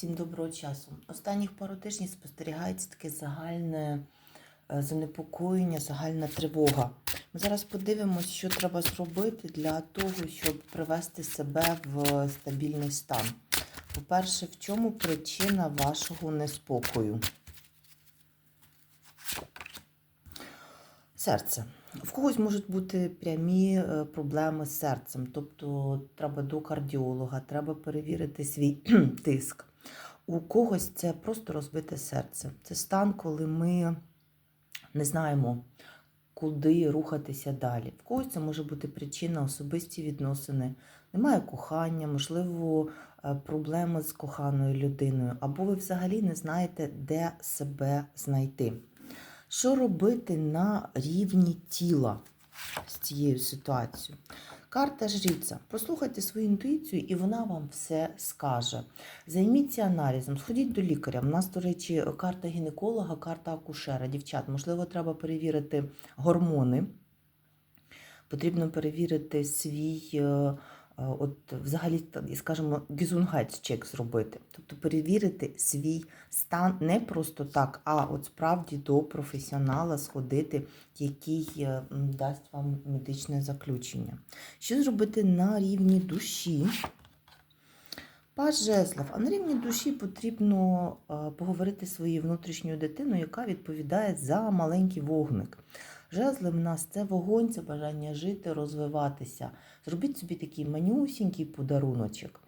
Всім доброго часу. Останніх пару тижнів спостерігається таке загальне е, занепокоєння, загальна тривога. Ми зараз подивимося, що треба зробити для того, щоб привести себе в стабільний стан. По-перше, в чому причина вашого неспокою? Серце. В когось можуть бути прямі е, проблеми з серцем, тобто треба до кардіолога, треба перевірити свій тиск. У когось це просто розбите серце. Це стан, коли ми не знаємо, куди рухатися далі. В когось це може бути причина особисті відносини, немає кохання, можливо, е, проблеми з коханою людиною, або ви взагалі не знаєте, де себе знайти. Що робити на рівні тіла з цією ситуацією? Карта жріця. Прослухайте свою інтуїцію, і вона вам все скаже. Займіться аналізом, сходіть до лікаря. У нас, до речі, карта гінеколога, карта акушера. Дівчат, можливо, треба перевірити гормони. Потрібно перевірити свій, е, от взагалі, скажімо, гізунгайц-чек зробити. Тобто перевірити свій стан не просто так, а от справді до професіонала сходити, який е, дасть вам медичне заключення. Що зробити на рівні душі? Паж жезлов. А на рівні душі потрібно е, поговорити зі своєю внутрішньою дитиною, яка відповідає за маленький вогник. Жезли в нас це вогонь, це бажання жити, розвиватися. Зробіть собі такий манюсінький подаруночок,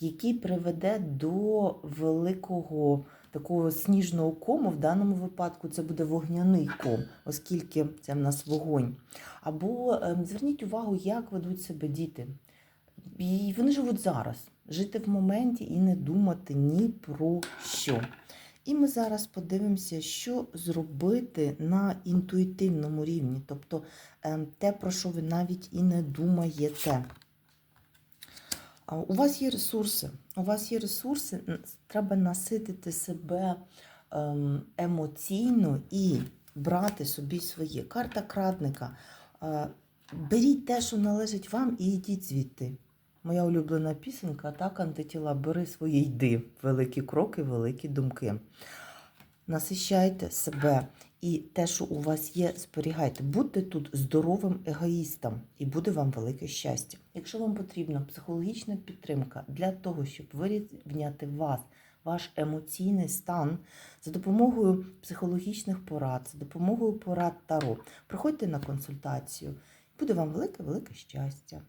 який приведе до великого такого сніжного кому. В даному випадку це буде вогняний ком, оскільки це в нас вогонь. Або ем, зверніть увагу, як ведуть себе діти. І вони живуть зараз, жити в моменті і не думати ні про що. І ми зараз подивимося, що зробити на інтуїтивному рівні, тобто ем, те, про що ви навіть і не думаєте. У вас є ресурси. У вас є ресурси, треба наситити себе ем, емоційно і брати собі своє. Карта крадника. Е, Беріть те, що належить вам, і йдіть звідти. Моя улюблена пісенька так, антитіла, бери своє йди. Великі кроки, великі думки. Насищайте себе і те, що у вас є, зберігайте. Будьте тут здоровим егоїстом, і буде вам велике щастя. Якщо вам потрібна психологічна підтримка для того, щоб вирівняти вас, ваш емоційний стан за допомогою психологічних порад, за допомогою порад Таро, приходьте на консультацію. Буде вам велике-велике щастя.